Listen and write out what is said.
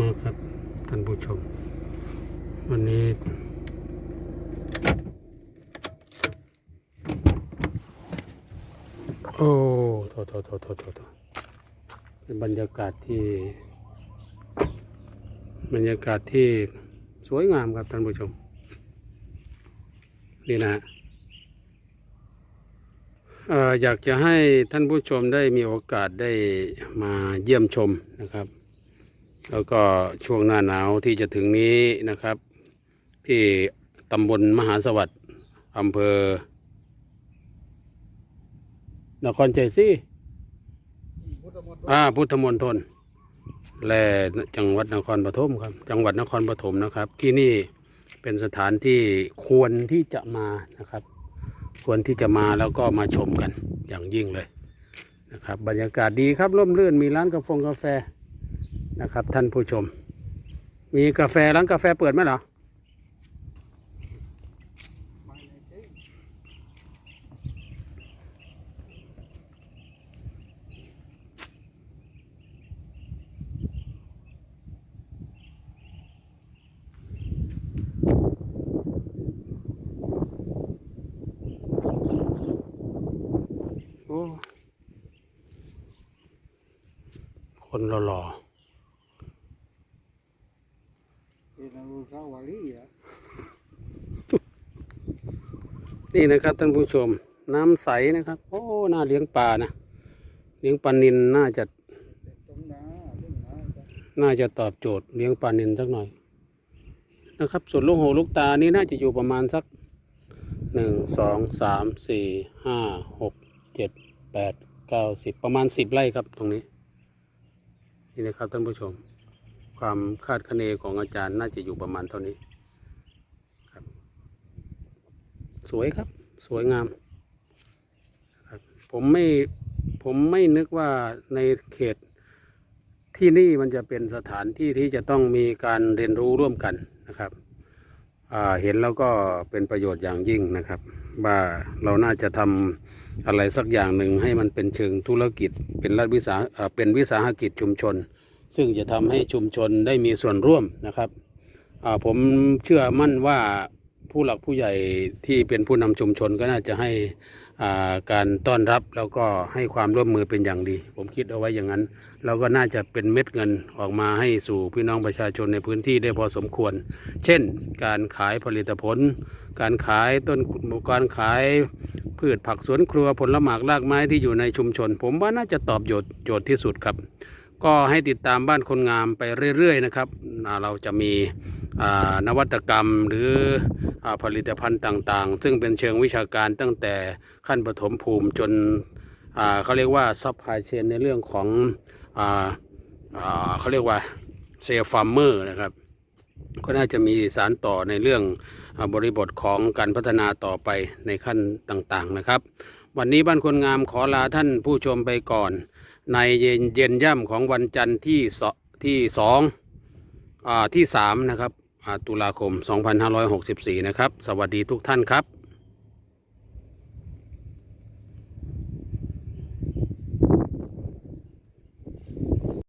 มากครับท่านผู้ชม วันนี้โอ้โถโถโถโถโถโถเป็นบรรยากาศที่ บรรยากาศที่สวยงามครับท่านผู้ชม นี่นะฮะเอ่ออยากจะให้ท่านผู้ชมได้มีโอกาสได้มาเยี่ยมชมนะครับ แล้วก็ช่วงหน้าหนาวที่จะถึงนี้นะครับ ที่ตำบลมหาสวัสดิ์อำเภอนครใจซี่อ่าพุทธมณฑลและจังหวัดนครปฐมครับ จังหวัดนครปฐมนะครับ ที่นี่เป็นสถานที่ควรที่จะมานะครับ ควรที่จะมาแล้วก็มาชมกันอย่างยิ่งเลยนะครับ บรรยากาศดีครับร่มรื่นมีร้านกาแฟกาแฟ นะครับ ท่านผู้ชม มีกาแฟร้านกาแฟเปิดไหมเหรอคนหล่อ Ina lusa wali ya. ๆนี่นะครับท่านผู้ชม น้ำใสนะครับ โอ้น่าเลี้ยงปลานะเลี้ยงปลานินน่าจะน่าจะตอบโจทย์เลี้ยงปลานินสักหน่อย นะครับ ส่วนลูกหูลูกตานี่น่าจะอยู่ประมาณสักหนึ่งสองสามสี่ห้าหกเจ็ดแปดเก้าสิบประมาณสิบไร่ครับตรงนี้ นี่นะครับท่านผู้ชม ความคาดคะเนของอาจารย์น่าจะอยู่ประมาณเท่านี้ครับ สวยครับ สวยงามครับผมไม่ผมไม่นึกว่าในเขตที่นี่มันจะเป็นสถานที่ที่จะต้องมีการเรียนรู้ร่วมกันนะครับเห็นแล้วก็เป็นประโยชน์อย่างยิ่งนะครับ ว่าเราน่าจะทำอะไรสักอย่างหนึ่งให้มันเป็นเชิงธุรกิจ เป็นรัฐวิสาเป็นวิสาหกิจชุมชน ซึ่งจะทำให้ชุมชนได้มีส่วนร่วมนะครับผมเชื่อมั่นว่าผู้หลักผู้ใหญ่ที่เป็นผู้นำชุมชนก็น่าจะให้การต้อนรับแล้วก็ให้ความร่วมมือเป็นอย่างดี ผมคิดเอาไว้อย่างนั้นเราก็น่าจะเป็นเม็ดเงินออกมาให้สู่พี่น้องประชาชนในพื้นที่ได้พอสมควร เช่น การขายผลิตผล การขายต้นการขายพืชผักสวนครัวผลหมากรากไม้ที่อยู่ในชุมชน ผมว่าน่าจะตอบโจทย์โจทย์ที่สุดครับ ก็ให้ติดตามบ้านคนงามไปเรื่อย ๆ นะครับ เราจะมีนวัตกรรมหรืออผลิตภัณฑ์ต่างๆ ซึ่งเป็นเชิงวิชาการตั้งแต่ขั้นปฐมภูมิจนเขาเรียกว่าซัพพลายเชนในเรื่องของออเขาเรียกว่าเซลฟาร์มเมอร์นะครับ ก็น่าจะมีสารต่อในเรื่องอบริบทของการพัฒนาต่อไปในขั้นต่างๆนะครับ วันนี้บ้านคนงามขอลาท่านผู้ชมไปก่อน ในเย็นเย็นย่ำของวันจันทร์ที่สที่สองอที่สามนะครับตุลาคม 2564 นะครับ สวัสดีทุกท่านครับ